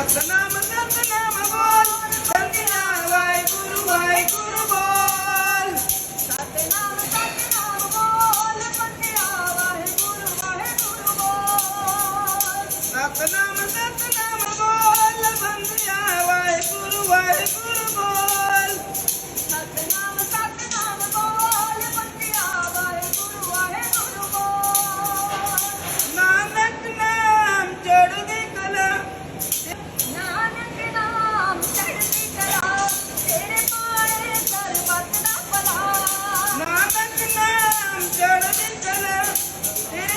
Rock the night.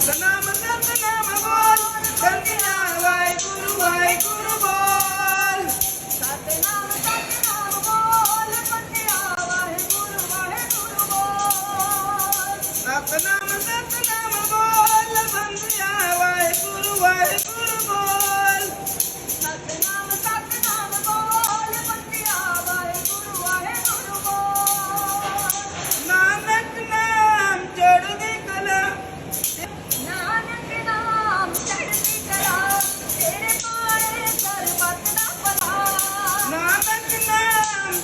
Satanás.